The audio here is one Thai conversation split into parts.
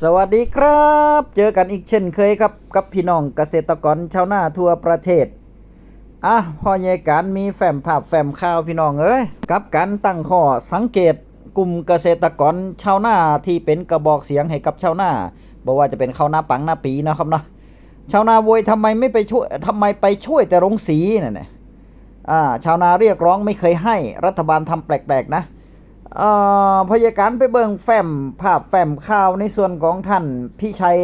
สวัสดีครับ เจอกันอีกเช่นเคยครับ กับพี่น้องเกษตรกรชาวนาทั่วประเทศ อะพ่อใหญ่การมีแฟ้มภาพแฟ้มข่าวพี่น้องเอ้ย กับการตั้งข้อสังเกตกลุ่มเกษตรกรชาวนาที่เป็นกระบอกเสียงให้กับชาวนาบอกว่าจะเป็นข้าวนาปังนาปีนะครับเนาะ ชาวนาโวยทำไมไม่ไปช่วยทำไมไปช่วยแต่โรงสีนั่นน่ะอ่า ชาวนาเรียกร้องไม่เคยให้รัฐบาลทำแปลกๆนะ พยาการไปเบิ่งแฟ้มภาพแฟ้มข่าวในส่วนของท่านพิชัย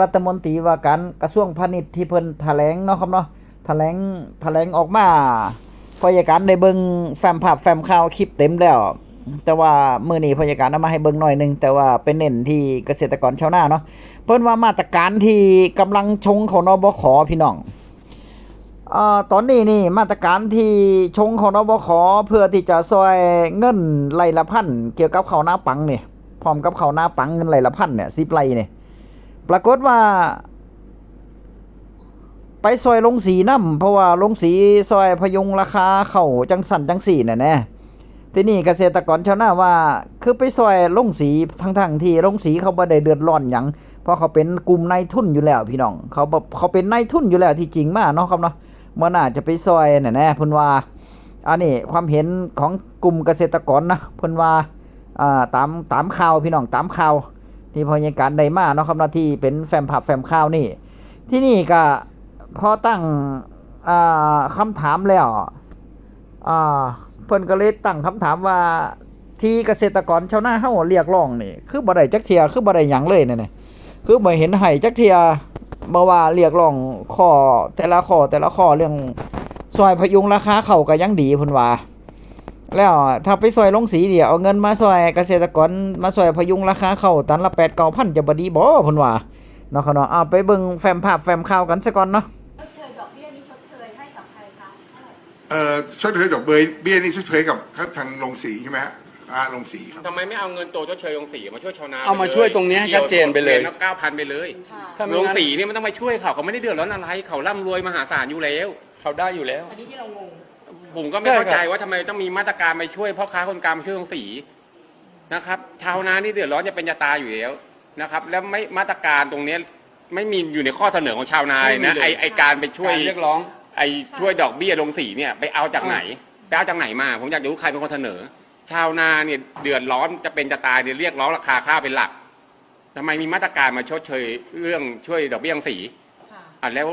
รัฐมนตรีว่าการกระทรวงพาณิชย์ที่เพิ่นแถลงเนาะครับเนาะแถลงแถลงออกมาพยาการได้เบิ่งแฟ้มภาพแฟ้มข่าวคลิปเต็มแล้ว แต่ว่ามื้อนี้พยาการเอามาให้เบิ่งหน่อยหนึงแต่ว่าเป็นเน้นที่เกษตรกรชาวนาเนาะเพิ่นว่ามาตรการที่กำลังชงของนบขพี่น้อง ตอนนี้นี่มาตรการที่ชงของนบขเพื่อที่จะซอยเงินไร่ละพันเกี่ยวกับข้าวหน้าปังเนี่ยพร้อมกับข้าวหน้าปังเงินไร่ละพันเนี่ยสิบไร่เนี่ยปรากฏว่า ไปซอยลงสีน้ำเพราะว่าลงสีซอยพยุงราคาเข้าจังสันจังสีน่ะแน่ทีนี้เกษตรกรชาวนาว่า คือไปซอยลงสีทั้งๆที่ลงสีเขาบ่ได้เดือดร้อนหยังเพราะเขาเป็นกลุ่มนายทุนอยู่แล้วพี่น้อง เขาเขาเป็นนายทุนอยู่แล้วที่จริงมากเนาะครับเนาะ มันอาจจะไปซอยน่ะแน่เพิ่นว่าอันนี้ความเห็นของกลุ่มเกษตรกรนะเพิ่นว่าอ่าตามตามข่าวพี่น้องตามข่าวที่พยาการได้มาเนาะครับเนาที่เป็นแฟมผับแฟมข่าวนี่ ที่นี่ก็พอตั้งอ่าคำถามแล้วอ่าเพิ่นก็เลยตั้งคำถามว่าที่เกษตรกรชาวนาเฮาเรียกร้องนี่ คือบ่ได้จักเทียคือบ่ได้หยังเลยนั่นน่ะคือบ่เห็นให้จักเทีย บ่ว่าเรียกร้องข้อแต่ละข้อแต่ละข้อเรื่องซอยพยุงราคาเข่าก็ยังดีพิ่นว่าแล้วถ้าไปซอยลงสีเดียวเอาเงินมาซอยเกษตรกรมาซอยพยุงราคาเข่าตันละ8 9 0 0จะบดีบ่พิ่นว่าเนาะเนาะเอาไปเบิ่งแฟมภาพแฟมข่าวกันซะก่อนเนาะชดเชยดอกเบี้ยนี้ชดเชยให้กับใครคะเท่าไหร่เอ่อชดเชยดอกเบี้ยเบี้ยนี่ชดเชยกับทางโรงสีใช่ไหมฮะ อ่าโรงสีครับ ทำไมไม่เอาเงินตัวชดเชยโรงสีมาช่วยชาวนาเอามาช่วยตรงนี้ให้ชัดเจนไปเลย เก้าพันไปเลยค่ะถ้าไม่โรงงั้นสีเนี่ยมันต้องมาช่วยเขาเขาไม่ได้เดือดร้อนอะไรเขาร่ำรวยมหาศาลอยู่แล้ว เขาได้อยู่แล้ว อันนี้ที่เรางง ผมก็ไม่ใช่เข้าใจครับว่าทำไมต้องมีมาตรการไปช่วยพ่อค้าคนกลางมาช่วยโรงสีนะครับชาวนานี่เดือดร้อนจะเป็นจะตายอยู่แล้วนะครับ แล้วไม่มาตรการตรงเนี้ยไม่มีอยู่ในข้อเสนอของชาวนาเลยนะไอไอการไปช่วย การเรียกร้อง ไอช่วยดอกเบี้ยลงสีเนี่ยไปเอาจากไหนไปเอาจากไหนมา ผมอยากรู้ใครเป็นคนเสนอ ชาวนาเนี่ยเดือดร้อนจะเป็นจะตายเนี่ยเรียกร้องราคาข้าวเป็นหลักทำไมมีมาตรการมาชดเชยเรื่องช่วยดอกเบี้ยลงสีค่ะอะแล้ว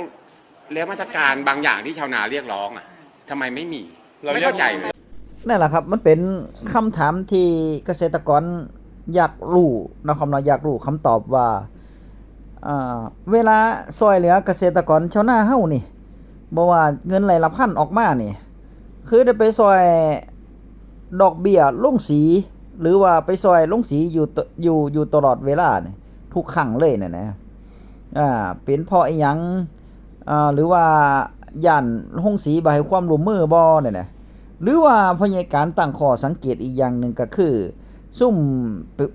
แล้วมาตรการบางอย่างที่ชาวนาเรียกร้องอะทำไมไม่มีเราไม่เรียกเข้าใจเลยนั่นแหละครับ มันเป็นคำถามที่เกษตรกรอยากรู้นะครับเนาะอยากรู้คำตอบว่าอ่าเวลาซอยเหลือเกษตรกรชาวนาเฮานี่บ่ว่าเงินไหลละพันออกมานี่ คือได้ไปซอย ดอกเบี้ยลงสี หรือว่าไปซอยลงสีอยู่อยู่อยู่ตลอดเวลาเนี่ยทุกครั้งเลยเนี่ยนะอ่าเป็นเพราะอีหยังอ่าหรือว่าย่านลงสีบ่ให้ความรวมมือบ่เนี่ยนะหรือว่าพยาการตั้งข้อสังเกตอีกอย่างหนึ่งก็คือ ซุ่ม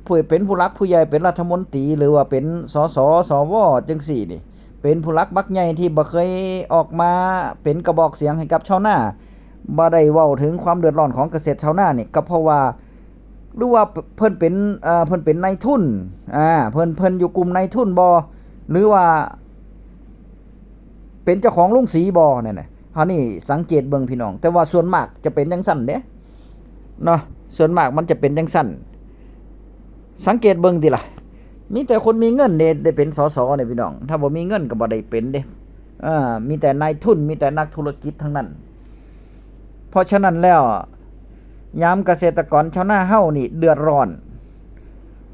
ผู้เป็นผู้รักผู้ใหญ่เป็นรัฐมนตรีหรือว่าเป็นสสสวจังสี่นี่ เป็นผู้รักบักใหญ่ที่บ่เคยออกมาเป็นกระบอกเสียงให้กับชาวนา บ่ได้เว้าถึงความเดือดร้อนของเกษตรชาวนานี่ก็เพราะว่าหรือว่าเพิ่นเป็นเอ่อเพิ่นเป็นนายทุนอ่าเพิ่นเพิ่นอยู่กลุ่มนายทุนบ่หรือว่า เป็นเจ้าของโรงสีบ่นั่นน่ะเฮานี่สังเกตเบิ่งพี่น้อง แต่ว่าส่วนมากจะเป็นจังซั่นเด้เนาะส่วนมากมันจะเป็นจังซั่นสังเกตเบิ่งติล่ะมีแต่คนมีเงินเด้ได้เป็นสสเนี่ยพี่น้อง ถ้าบ่มีเงินก็บ่ได้เป็นเด้อ่ามีแต่นายทุนมีแต่นักธุรกิจทั้งนั้น เพราะฉะนั้นแล้วยามเกษตรกรชาวนาเฮานี่ เดือดร้อน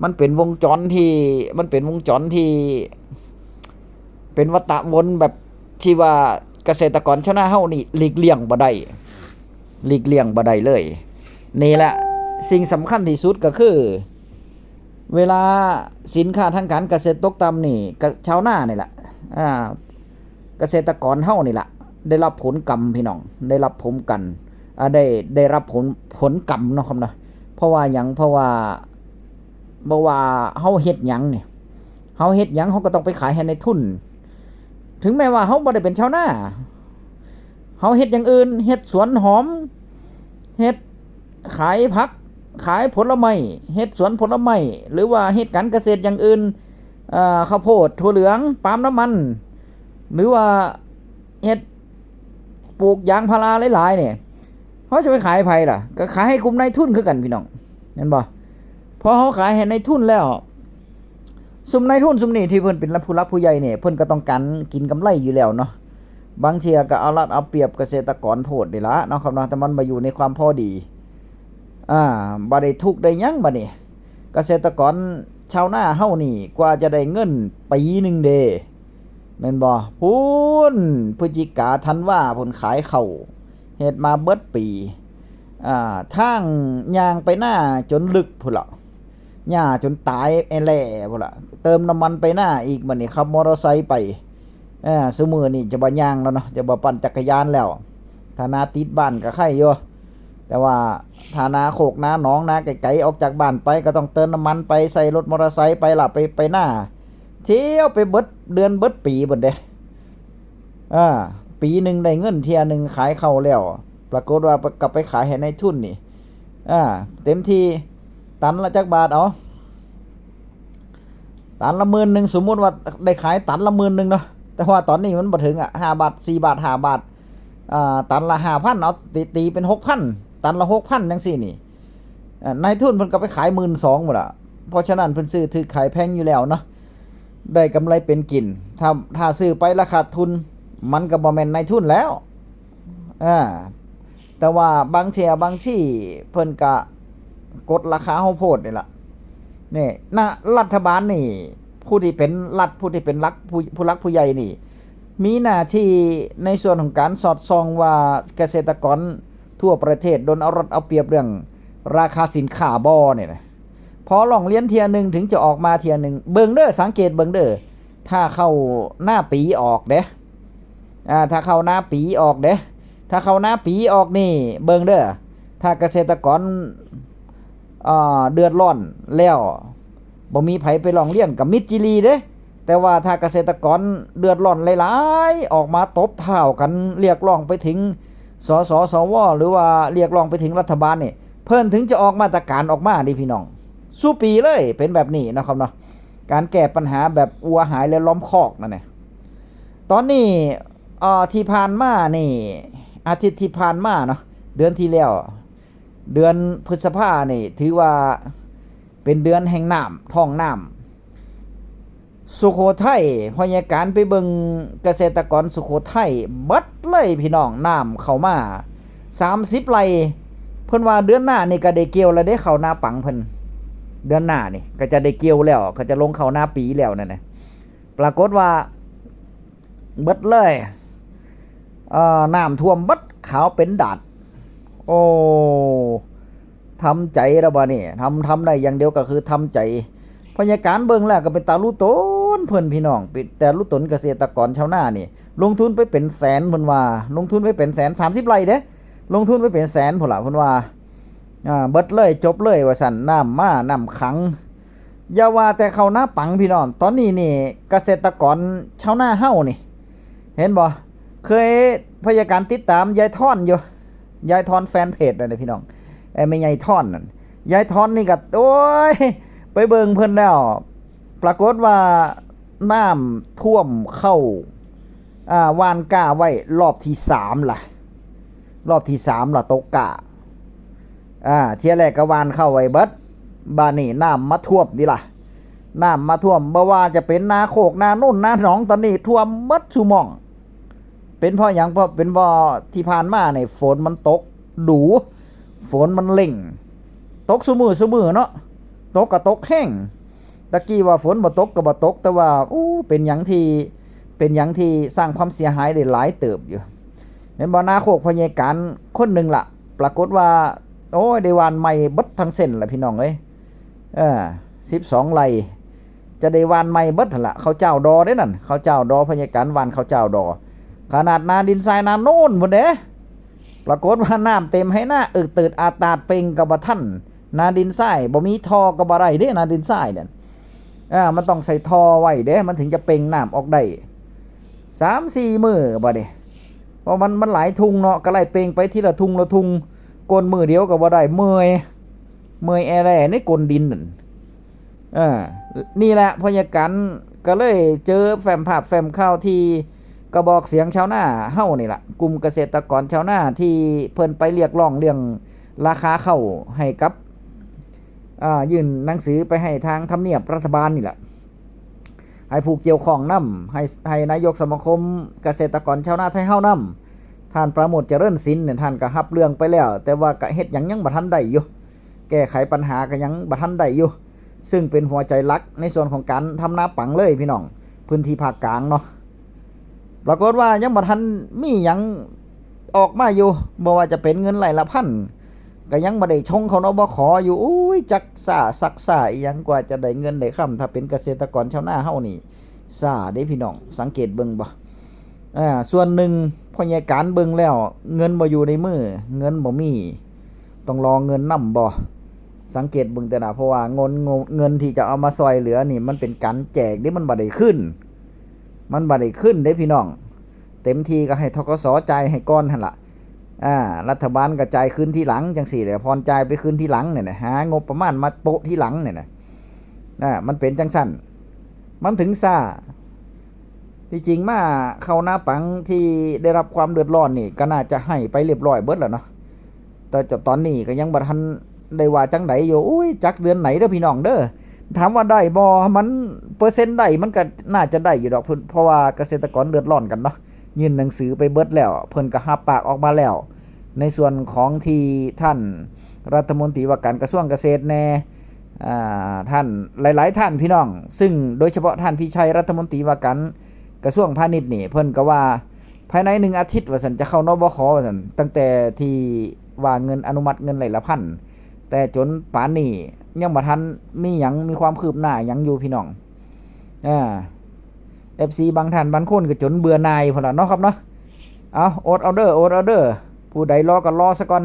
มันเป็นวงจรที่ มันเป็นวงจรที่ เป็นวัฏวนแบบที่ว่าเกษตรกรชาวนาเฮานี่หลีกเลี่ยงบ่ได้หลีกเลี่ยงบ่ได้เลย นี่แหละสิ่งสำคัญที่สุดก็คือ เวลาสินค้าทางการเกษตรตกต่ำนี่ชาวนานี่แหละอ่าเกษตรกรเฮานี่แหละได้รับผลกรรมพี่น้อง ได้รับผลกัน ได้ได้รับผลผลกรรมเนาะครับนะเพราะว่าหยังเพราะว่าเพราะว่าเฮาเฮ็ดหยังเนี่ยเฮาเฮ็ดหยังเฮาก็ต้องไปขายให้ในทุน ถึงแม้ว่าเขาบ่ได้เป็นชาวนาเขาเฮ็ดอย่างอื่นเฮ็ดสวนหอมเฮ็ดขายผักขายผลไม้เฮ็ดสวนผลไม้หรือว่าเฮ็ดการเกษตรอย่างอื่นอ่าข้าวโพดถั่วเหลืองปาล์มน้ำมัน หรือว่าเฮ็ดปลูกยางพาราหลายๆเนี่ย เขาจะไปขายให้ไผล่ะ ก็ขายให้กลุ่มนายทุนคือกันพี่น้องเห็นบ่พอเขาขายให้นายทุนแล้วซุมนายทุนซุมนี่ที่เพิ่นเป็นรับผู้รักผู้ใหญ่เนี่ยเพิ่นก็ต้องการกินกำไรอยู่แล้วเนาะบางเทียก็เอารัดเอาเปรียบเกษตรกรโพดนี่ละเนาะครับเนาะแต่มันมาอยู่ในความพอดี อ่าบ่ได้ทุกได้ยั้งบัดนี้เกษตรกรชาวนาเฮานี่กว่าจะได้เงินปีหนึ่งเดแม่นบ่พูนพฤศจิกาธันวาเพิ่นขายเข้า เฮ็ดมาเบิดปีอ่าทางยางไปหน้าจนลึกพุ่นละหญ้าจนตายไอ้แหล่พุ่นละเติมน้ำมันไปหน้าอีกบัดนี้ขับมอเตอร์ไซค์ไปอ่าซุมื้อนี่จะบ่ย่างแล้วเนาะจะบ่ปั่นจักรยานแล้วถ้านาติดบ้านก็ไข่อยู่แต่ว่าถ้านาโคกนาหนองนาไกลๆออกจากบ้านไปก็ต้องเติมน้ำมันไปใส่รถมอเตอร์ไซค์ไปล่ะไปไปหน้าเที่ยวไปเบิดเดือนเบิดปีเบิดเด้อ่า ปีหนึ่งได้เงินเทียหนึ่งขายเข้าแล้ว ปรากฏว่ากลับไปขายให้ในทุนนี่อ่าเต็มที่ตันละจักบาทเอาตันละหมื่นหนึ่งสมมุติว่าได้ขายตันละหมื่นหนึ่งเนาะแต่ว่าตอนนี้มันบ่ถึงอะห้าบาทสี่บาทห้าบาทอ่าตันละห้าพันเอาตีตีเป็นหกพันตันละหกพันจังสี่นี่นายทุนเพิ่นก็ไปขายหมื่นสองหมดอะเพราะฉะนั้นเพิ่นซื้อถือขายแพงอยู่แล้วเนาะได้กำไรเป็นกินถ้าถ้าซื้อไปราคาทุน มันก็บ่แม่นนายทุนแล้วอ่าแต่ว่าบางเทียบางที่เพิ่นก็กดราคาเฮาโพดนี่ล่ะนี่นะรัฐบาลนี่ ผู้ที่เป็นรัฐผู้ที่เป็นรักผู้ผู้รักผู้ใหญ่นี่ มีหน้าที่ในส่วนของการสอดส่องว่าเกษตรกรทั่วประเทศโดนเอารัดเอาเปรียบเรื่องราคาสินค้าบ่เนี่ยนะพอลองเลี้ยนเทียหนึ่งถึงจะออกมาเทียหนึ่งเบิงเด้อสังเกตเบิงเด้อถ้าเข้าหน้าปีออกเด้ อ่าถ้าเข้าหน้าปีออกเด้ถ้าเข้าหน้าปีออกนี่ เบิงเด้อถ้าเกษตรกรอ่าเดือดร้อนแล้วบ่มีไผไปลองเลี้ยนกับมิจิรีเด้แต่ว่าถ้าเกษตรกรเดือดร้อนหลายๆ ออกมาตบเท้ากันเรียกร้องไปถึงสสสวหรือว่าเรียกร้องไปถึงรัฐบาลนี่เพิ่นถึงจะออกมาตรการออกมาดิพี่น้อง สู้ปีเลยเป็นแบบนี้นะครับเนาะการแก้ปัญหาแบบอัวหายและล้อมคอกนั่นแหละตอนนี้ อ่อที่ผ่านมานี่ อาทิตย์ที่ผ่านมาเนาะเดือนที่แล้วเดือนพฤษภาเนี่ถือว่าเป็นเดือนแห่งน้ำท้องน้ำสุโขทัยพยาการไปเบิงเกษตรกรสุโขทัยบัดเลยพี่น้องน้ำเข้ามา30ไร่เพิ่นว่าเดือนหน้านี่ก็ได้เกี่ยวแล้วได้เข้าหน้าปังเพิ่นเดือนหน้านี่ก็จะได้เกี่ยวแล้ว ก็จะลงเข้าหน้าปีแล้วนั่นน่ะปรากฏว่าเบิดเลย น้ำท่วมบัดขาวเป็นดาด โอ้ทำใจแล้วบ่นี่ทำทำได้อย่างเดียวก็คือทำใจพยาการเบิ่งแล้วก็เป็นตาลุตนเพิ่นพี่น้องแต่ลุตนเกษตรกรชาวนานี่ ลงทุนไปเป็นแสนเพิ่นว่า ลงทุนไปเป็นแสน30ไร่เด้ลงทุนไปเป็นแสนพุ่นล่ะเพิ่นว่าอ่าเบิดเลยจบเลยว่าซั่นน้ำมาน้ำขังอย่าว่าแต่เขาหน้าปังพี่น้องตอนนี้นี่เกษตรกรชาวนาเฮานี่ เห็นบ่ เคยพยาการติดตามยายท่อนอยู่ยายท่อนแฟนเพจนั่นน่ะพี่น้องไอ้แม่ยายท่อนนั่นยายท่อนนี่ก็โอ้ยไปเบิงเพิ่นแล้ว ปรากฏว่าน้ำท่วมเข้าอ่าวานก้าไว้รอบที่สามล่ะ รอบที่สามล่ะตกกะอ่าเทียแรกกวานเข้าไว้เบิดบานนี่น้ำมาท่วมนี่ล่ะน้ำมาท่วมบ่ว่าจะเป็นนาโคกนานุ่นนาหนองตอนนี้ท่วมมัดชุมอง เป็นเพราะหยังเพราะเป็นเพราะที่ผ่านมาเนี่ยฝนมันตกดูฝนมันเล่ง ตกซุมือซุมือเนาะตกก็ตกแห้งตะกี้ว่าฝนบ่ตกก็บ่ตก แต่ว่าอู้เป็นหยังที่เป็นหยังที่สร้างความเสียหายได้หลายเติบอยู่เห็นบ่นาโคกพยาการคนหนึ่งล่ะ ปรากฏว่า โอ้ยได้วานใหม่บดทั้งเส้นละพี่น้องเอ้ยเออ12ไร่จะได้วานใหม่เบิดหั่นล่ะเขาเจ้าดอเด้นั่นเขาเจ้าดอพยาการวานเขาเจ้าดอ ขนาดนาดินทรายนาโน่นพุ่เด้ปรากฏว่าน้ำเต็มให้หน้าอึกตืดอาตาดเป่งกับบ่ทันนาดินทรายบ่มีทอก็บ่ได้เด้นาดินทรายเนี่ยอ่ามันต้องใส่ทอไว้เด้มันถึงจะเป่งน้ำออกได้สามสี่มือบ่เด้เพราะมันมันหลายทุงเนาะก็ไล่เป่งไปทีละทุงละทุงกลนมือเดียวก็บ่ได้เมื่อยเมื่อยแอแร่ในกลนดินนั่นเออนี่แหละพยากันก็เลยเจอแฟมภาพแฟมข่าวที่ กระบอกเสียงชาวนาเฮ้านี่ละกลุ่มเกษตรกรชาวนาที่เพิ่นไปเรียกร้องเรื่องราคาเข้าให้กับอ่ายื่นหนังสือไปให้ทางทำเนียบรัฐบาลนี่แหละให้ผู้เกี่ยวข้องนํให้ให้นายกสมาคมเกษตรกรชาวนาไทยเฮ้านํท่านประโมทเจริญศิลป์เนี่ยท่านก็รับเรื่องไปแล้ว แต่ว่าก็เฮ็ดหยังยังบ่ทันได้อยู่แก้ไขปัญหาก็ยังบ่ทันได้อยู่ซึ่งเป็นหัวใจหลักในส่วนของการทำนาปังเลยพี่น้องพื้นที่ภาคกลางเนาะ ปรากฏว่ายังบ่ทันมีหยังออกมาอยู่บ่ว่าจะเป็นเงินไหลละพันก็ยังบ่ได้ชงเขาเนาบ่ขออยู่อุ้ยจักซ่าซักซ่าอีหยังกว่าจะได้เงินได้ค่ำถ้าเป็นเกษตรกรชาวนาเฮานี่ซ่าเด้พี่น้อง สังเกตเบิ่งบ่อ่าส่วนหนึ่งพ่อใหญ่การเบิ่งแล้ว เงินบ่อยู่ในมือเงินบ่มีต้องรอเงินนํบ่สังเกตเบิ่งแต่นะเพราะว่าเงินเงินเงินที่จะเอามาซอยเหลือนี่มันเป็นการแจกนี่มันบ่ได้ขึ้น มันบ่ได้ขึ้นเด้พี่น้อง เต็มทีก็ให้ทกสจ่ายให้ก้อนหันละอ่ารัฐบาลก็จ่ายคืนที่หลังจังสี่แหละพรจ่ายไปคืนที่หลังเนี่ยนะหางบประมาณมาโปะที่หลังเนี่ยนะอ่ามันเป็นจังสั่นมันถึงซาที่จริงมาเข้าหน้าปังที่ได้รับความเดือดร้อนนี่ ก็น่าจะให้ไปเรียบร้อยเบิดแล้วเนาะแต่จตอนนี้ก็ยังบ่ทันได้ว่าจังไดอยู่อุ้ยจักเดือนไหนเด้อพี่น้องเด้อ ถามว่าได้บ่มันเปอร์เซ็นต์ได้มันก็น่าจะได้อยู่ดอกเพิ่นเพราะว่าเกษตรกรเดือดร้อนกันเนาะยื่นหนังสือไปเบิดแล้ว เพิ่นก็รับปากออกมาแล้ว ในส่วนของที่ท่านรัฐมนตรีว่าการกระทรวงเกษตรแน่อ่าท่านหลาย ๆ ท่านพี่น้อง ซึ่งโดยเฉพาะท่านพิชัยรัฐมนตรีว่าการกระทรวงพาณิชย์นี่ เพิ่นก็ว่าภายในหนึ่งอาทิตย์ว่าซั่นจะเข้านบคว่าซั่นตั้งแต่ที่ว่าเงินอนุมัติเงินไหลละพันแต่จนป่านนี้ ยังบ่ทันมีหยังมีความคืบหน้าหยังอยู่พี่น้องอ่า FC บางท่านบางคนก็จนเบื่อหน่ายพุ่นล่ะเนาะครับเนาะเอาโอดเอาเด้อโอดเอาเด้อผู้ใดรอก็รอซะก่อน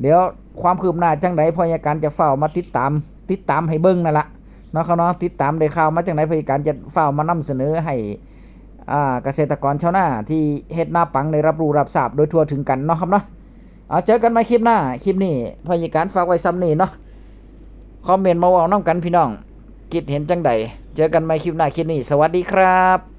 เดี๋ยวความคืบหน้าจังไดพยาการจะเฝ้ามาติดตาม ติดตามให้เบิ่งนั่นละเนาะครับเนาะติดตามได้ข่าวมาจังไดพยาการจะเฝ้ามานำเสนอให้อ่าเกษตรกรชาวนาที่เฮ็ดหน้าปังได้รับรู้รับทราบโดยทั่วถึงกันเนาะครับเนาะเอาเจอกันใหม่คลิปหน้าคลิปนี้พยาการฝากไว้ซ้ำนี่เนาะ คอมเมนต์มาเว้าน้ำกันพี่น้อง คิดเห็นจังใดเจอกันใหม่คลิปหน้าคลิปนี้ สวัสดีครับ